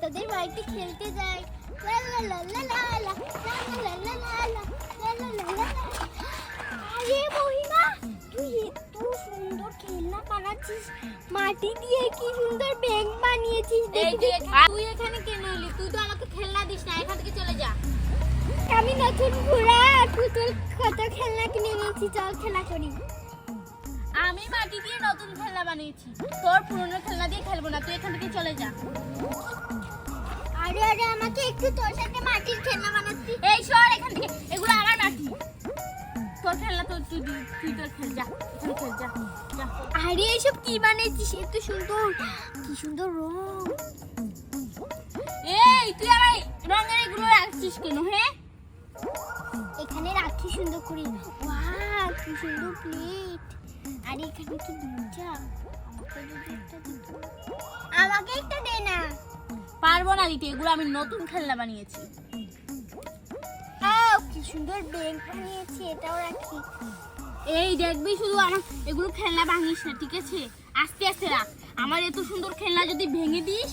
তোদের বাড়িতে খেলতে যাই। আরে মহিমা তুই এত সুন্দর খেলনা বানাচ্ছিস মাটি দিয়ে কি সুন্দর ব্যাগ বানিয়েছিস এই দেখি তুই এখানে কেন এলি তুই তো আমাকে খেলনা দিস না এখান থেকে চলে যা আমি নতুন ঘোড়া পুতুল কত খেলনা কিনে নিয়েছি চল খেলা করি আমি মাটি দিয়ে নতুন খেলনা বানিয়েছি তোর পুরনো খেলনা দিয়ে খেলব না তুই এখান থেকে চলে যা আরে আমাকে একটু তোর সাথে মাটির খেলনা বানাচ্ছি। এই সর এখান থেকে। এগুলো আমার মাটি। তোর খেলনা তো তুই তুই তোর খেল, যা, এখানে খেল, যা আরে, এসব কি বানিয়েছিস? এত সুন্দর। কি সুন্দর রং। এই, তুই আমার রঙের এগুলো রাখছিস কেন হ্যাঁ? এখানে রাখি সুন্দর করে। ওয়াও, কি সুন্দর প্লেট আর, এখানে কি একটা দিত আমাকে একটা দে না। পারব না দিতে এগুলো আমি নতুন খেলনা বানিয়েছি। আও কি সুন্দর বানিয়েছি এটাও রাখি। এই দেখবি শুধু আমার এগুলো খেলনা ভাঙিস না ঠিক আছে? আস্তে আস্তে রাখ। আমার এত সুন্দর খেলনা যদি ভেঙে দিস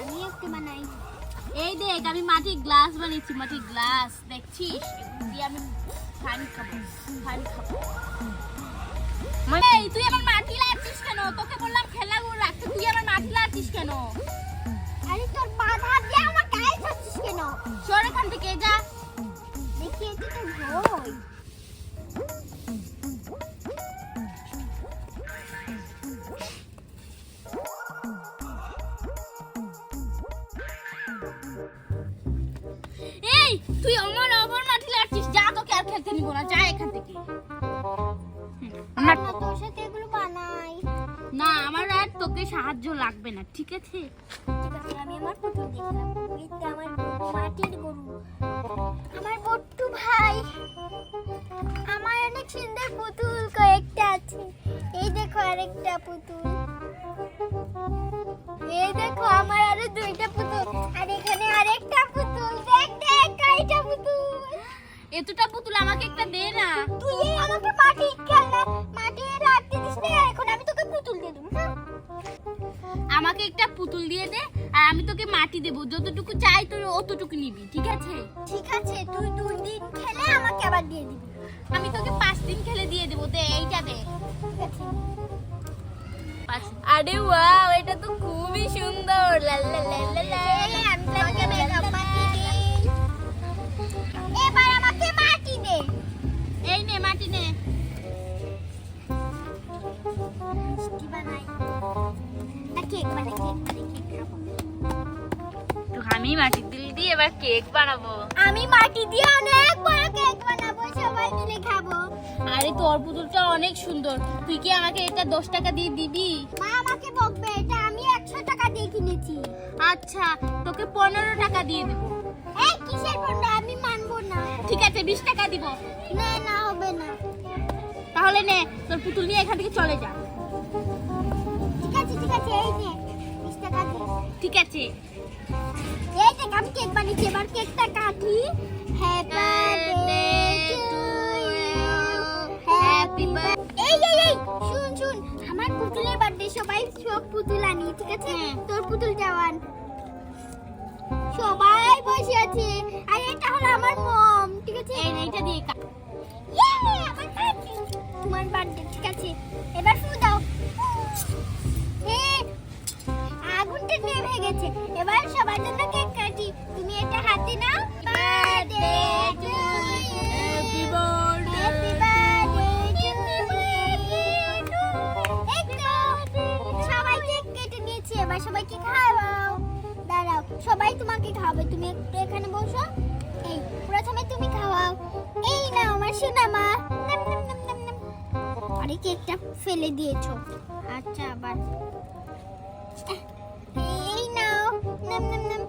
আমি একটা বানাই। এই দেখ আমি মাটির গ্লাস বানিয়েছি মাটির গ্লাস। দেখছিস? দিয়ে আমি পানি খাব পানি খাব। এই, তুই আমার মাটি লাগছিস কেন? তোকে বললাম খেলাগুলো রাখতে তুই আমার মাটি লাগছিস কেন? আরে তোর বাধা দিয়ে আমার গায়ে ছাড়ছিস কেন? সর এখান থেকে যা। দেখি এটা তো ভয় এই তুই আমার আমার মাটি লাগছিস যা তোকে আর খেলতে নিব না যা এখান থেকে। আমার সাথে এগুলো বানাই। না আমার আর তোকে সাহায্য লাগবে না ঠিক আছে? ঠিক আছে আমি আমার পুতুল দেখলাম। এই আমার মাটির গরু। আমার বট্টু ভাই আমার অনেক সুন্দর পুতুল কয়েকটা আছে। এই দেখো আরেকটা পুতুল। এই দেখো আমার আরও দুইটা পুতুল। আর এখানে আরেকটা পুতুল। দেখ দেখ কয়টা পুতুল। এতটা যতটুকু চাই তুই অতটুকু নিবি ঠিক আছে? ঠিক আছে তুই দুই দিন খেলে আমাকে আবার দিয়ে দিবি। আমি তোকে পাঁচ দিন খেলে দিয়ে দেবো দে এইটা দে। আরে ওয়াও এটা তো খুবই সুন্দর। লা লা লা লা লা। এবার কেক বানাবো। আমি মাটি দিয়ে অনেক বড় কেক বানাবো সবাই মিলে খাব। আরে তোর পুতুলটা অনেক সুন্দর। তুই কি আমাকে এটা দশ টাকা দিয়ে দিবি? মা আমাকে বকবে এটা আমি একশো টাকা দিয়ে কিনেছি। আচ্ছা তোকে পনেরো টাকা দিয়ে দেবো। এই কিসের পণ্য আমি মানবো না। ঠিক আছে বিশ টাকা দিব। না না হবে না। তাহলে নে তোর পুতুল নিয়ে এখান থেকে চলে যা। ঠিক আছে ঠিক আছে এই নে বিশ টাকা ঠিক আছে। এই দেখ আমি কেক বানিয়েছি এবার কেকটা কাটি। হ্যাপি বার্থডে এই এই এই শুন শুন আমার পুতুলের বার্থডে সবাই সব পুতুল আনি ঠিক আছে? হ্যাঁ। তোর পুতুল জওয়ান। সবাই বসে আছে। আর এটা হলো আমার মম ঠিক আছে? এই এইটা দিয়ে কা- ইয়ে আমার বার্থডে তোমার বার্থডে ঠিক আছে? আরে কেকটা ফেলে দিয়েছ। আচ্ছা আবার। এই নাও, নাম নাম নাম।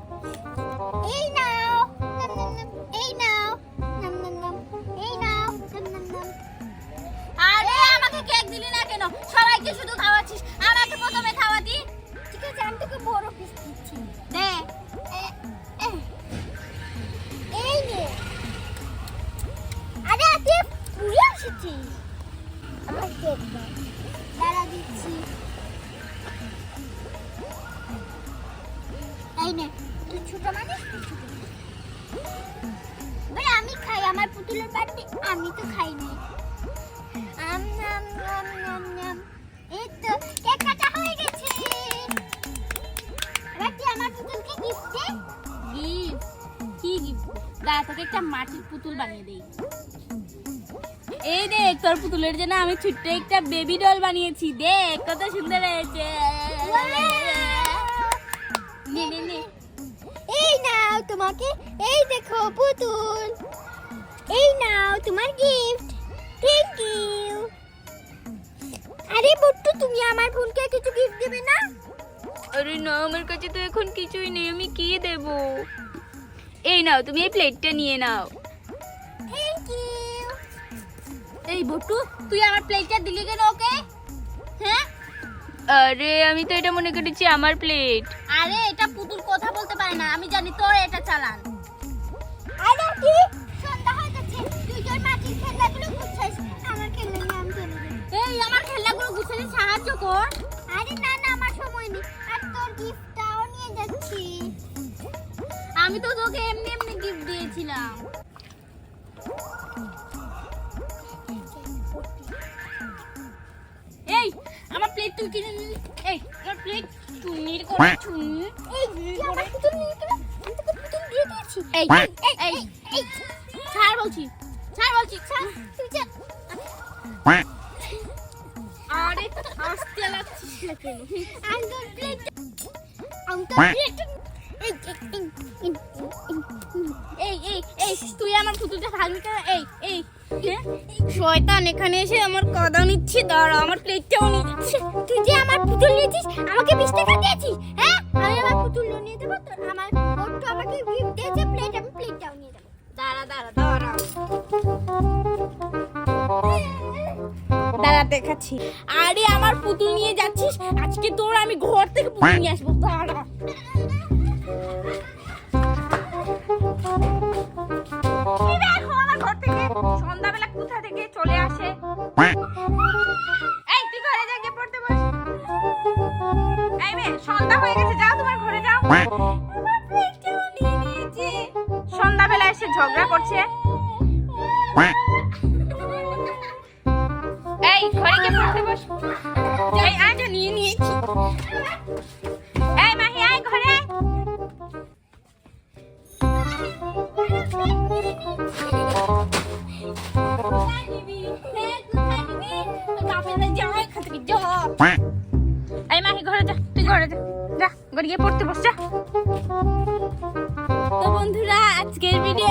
এই নাও, নাম নাম নাম। এই নাও, নাম নাম নাম। এই নাও, নাম নাম নাম। আরে, আমাকে কেক দিলি না কেন? সবাইকে শুধু খাওয়াচ্ছিস। আমাকে প্রথমে খাওয়াতি ঠিক আছে, আমি তোকে বড় পিস দিচ্ছি। দে। এই নে। আরে, তুই পুরো এসেছিস আমার কেক হয়ে কি গিফট দাঁড়া তোকে একটা মাটির পুতুল বানিয়ে দেই এই দেখ তোর পুতুলের জন্য আমি ছোট্ট একটা বেবি ডল বানিয়েছি দেখ কত সুন্দর হয়েছে। এই নাও তোমাকে এই দেখো পুতুল। এই নাও তোমার গিফট থ্যাংক ইউ আরে বুট্টু তুমি আমার বোনকে কিছু গিফট দেবে না? আরে না আমার কাছে তো এখন কিছুই নেই আমি কি দেব? এই নাও তুমি এই প্লেটটা নিয়ে নাও। এই বটু তুই আমার প্লেটটা দিলি কেন ওকে? হ্যাঁ? আরে আমি তো এটা মনে করেছি আমার প্লেট। আরে এটা পুতুল কথা বলতে পারে না আমি জানি তোর এটা চালান। আরে কি সন্ধ্যা হয়ে গেছে তুই তোর মাটির খেলনাগুলো গুছাইস আমার খেলনা নিয়ে আমি চলে যাই এই আমার খেলনাগুলো গুছাতে সাহায্য কর। আরে না না আমার সময় নেই আর তোর গিফটটাও নিয়ে যাচ্ছি। আমি তো তোকে এমনি প্লেট তুই কিনে নিলি এই আমার প্লেট চুন্নির করে চুন এই তুই আমার পুতুল নিয়ে গেলে আমি তোকে পুতুল দিয়ে দিয়েছি এই এই এই এই ছাড় বলছি ছাড় বলছি ছাড় তুই যা আরে আসতে লাগছিস না কেন আমি প্লেট আমি প্লেট এই এই, এই, এই, এই, এই এই এই তুই আমার পুতুলটা ভাঙবি কেন এই এই হ্যাঁ? শয়তান, এখানে এসে আমার কাদা নিচ্ছে। দাঁড়া, আমার প্লেটটাও নিয়ে যাচ্ছে। তুই যে আমার পুতুল নিয়েছিস, আমাকে বিশ টাকা দিয়েছিস হ্যাঁ? আমি আমার পুতুল নিয়ে আমার আমাকে গিফট দিয়েছে প্লেট আমি প্লেটটাও নিয়ে যাব। দাঁড়া দাঁড়া দাঁড়া। দাঁড়া, দেখাচ্ছি। আরে, আমার পুতুল নিয়ে যাচ্ছিস? আজকে তোর আমি ঘর থেকে পুতুল নিয়ে আসব, দাঁড়া। মেয়ে সন্ধ্যা হয়ে গেছে যাও তোমার ঘরে যাও। সন্ধ্যাবেলা এসে ঝগড়া করছে। এই ঘরে গিয়ে পড়তে বস। এই নিয়ে নিয়েছি। এই মাহি আয় ঘরে। এই মাহি ঘরে যা। তুই পড়তে বস যা। বন্ধুরা আজকের ভিডিও